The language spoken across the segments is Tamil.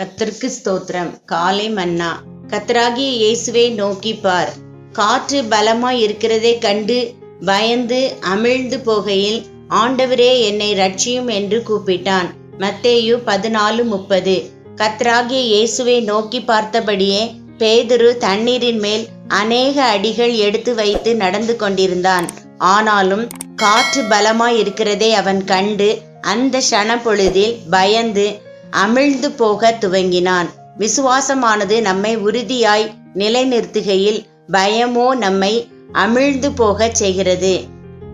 கத்திற்கு ஸ்தோத்திரம். காலை மன்னா. கத்தராகிய இயேசுவை நோக்கி பார். காற்று பலமாய் இருக்கிறதை கண்டு பயந்து அமிழ்ந்து போகையில் ஆண்டவரே என்னை ரட்சியும் என்று கூப்பிட்டான். மத்தேயு பதினாலு முப்பது. கத்ராகிய இயேசுவை நோக்கி பார்த்தபடியே பேதுரு தண்ணீரின் மேல் அநேக அடிகள் எடுத்து வைத்து நடந்து கொண்டிருந்தான். ஆனாலும் காற்று பலமாய் இருக்கிறதை அவன் கண்டு அந்த பொழுதில் பயந்து அமிழ்ந்து போக துவங்கினான். விசுவாசமானது நம்மை உறுதியாய் நிலைநிறுத்துகையில் பயமோ நம்மை அமிழ்ந்து போகச் செய்கிறது.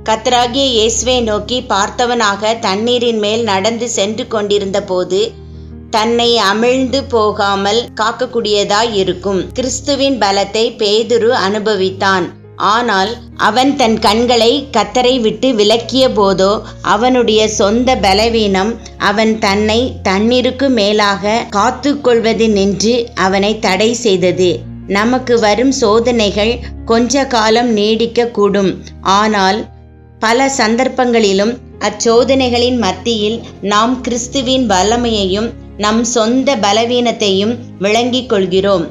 கத்ராகிய இயேசுவை நோக்கி பார்த்தவனாக தண்ணீரின் மேல் நடந்து சென்று கொண்டிருந்த போது தன்னை அமிழ்ந்து போகாமல் காக்கக்கூடியதாய் இருக்கும். கிறிஸ்துவின் பலத்தை பேதுரு அனுபவித்தான். ஆனால் அவன் தன் கண்களை கத்தரை விட்டு விலக்கிய போதோ அவனுடைய சொந்த பலவீனம் அவன் தன்னை தண்ணீருக்கு மேலாக காத்து கொள்வதினின்று அவனை தடை செய்தது. நமக்கு வரும் சோதனைகள் கொஞ்ச காலம் நீடிக்க கூடும் ஆனால் பல சந்தர்ப்பங்களிலும் அச்சோதனைகளின் மத்தியில் நாம் கிறிஸ்துவின் வல்லமையையும் நம் சொந்த பலவீனத்தையும் விளங்கிக் கொள்கிறோம்.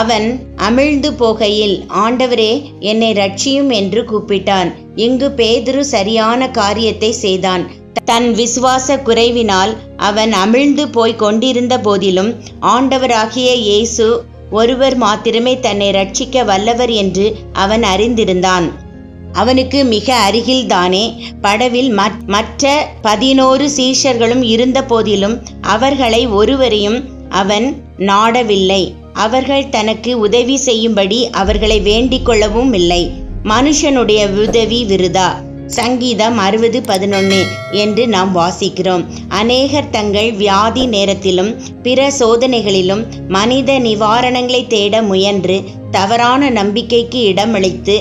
அவன் அமிழ்ந்து போகையில் ஆண்டவரே என்னை ரட்சியும் என்று கூப்பிட்டான். இங்கு பேதுரு சரியான காரியத்தை செய்தான். தன் விசுவாச குறைவினால் அவன் அமிழ்ந்து போய் கொண்டிருந்த போதிலும் ஆண்டவராகிய இயேசு ஒருவர் மாத்திரமே தன்னை ரட்சிக்க வல்லவர் என்று அவன் அறிந்திருந்தான். அவனுக்கு மிக அருகில்தானே படவில் மற்ற பதினோரு சீஷர்களும் இருந்த போதிலும் அவர்களை ஒருவரையும் அவன் நாடவில்லை. அவர்கள் தனக்கு உதவி செய்யும்படி அவர்களை வேண்டிக் கொள்ளவும் இல்லை. மனுஷனுடைய உதவி விருதா? சங்கீதம் அறுபது பதினொன்று என்று நாம் வாசிக்கிறோம். அநேகர் தங்கள் வியாதி நேரத்திலும் பிற சோதனைகளிலும் மனித நிவாரணங்களை தேட முயன்று தவறான நம்பிக்கைக்கு இடமளித்து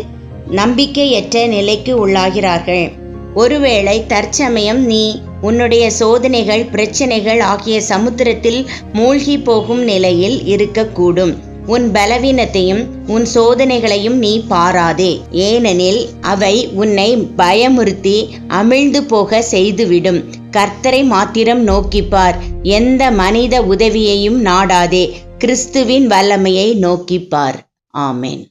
நம்பிக்கையற்ற நிலைக்கு உள்ளாகிறார்கள். ஒருவேளை தற்சமயம் நீ உன்னுடைய சோதனைகள் பிரச்சனைகள் ஆகிய சமுத்திரத்தில் மூழ்கி போகும் நிலையில் இருக்கக்கூடும். உன் பலவீனத்தையும் உன் சோதனைகளையும் நீ பாராதே. ஏனெனில் அவை உன்னை பயமுறுத்தி அமிழ்ந்து போக செய்துவிடும். கர்த்தரை மாத்திரம் நோக்கிப்பார். எந்த மனித உதவியையும் நாடாதே. கிறிஸ்துவின் வல்லமையை நோக்கிப்பார். ஆமேன்.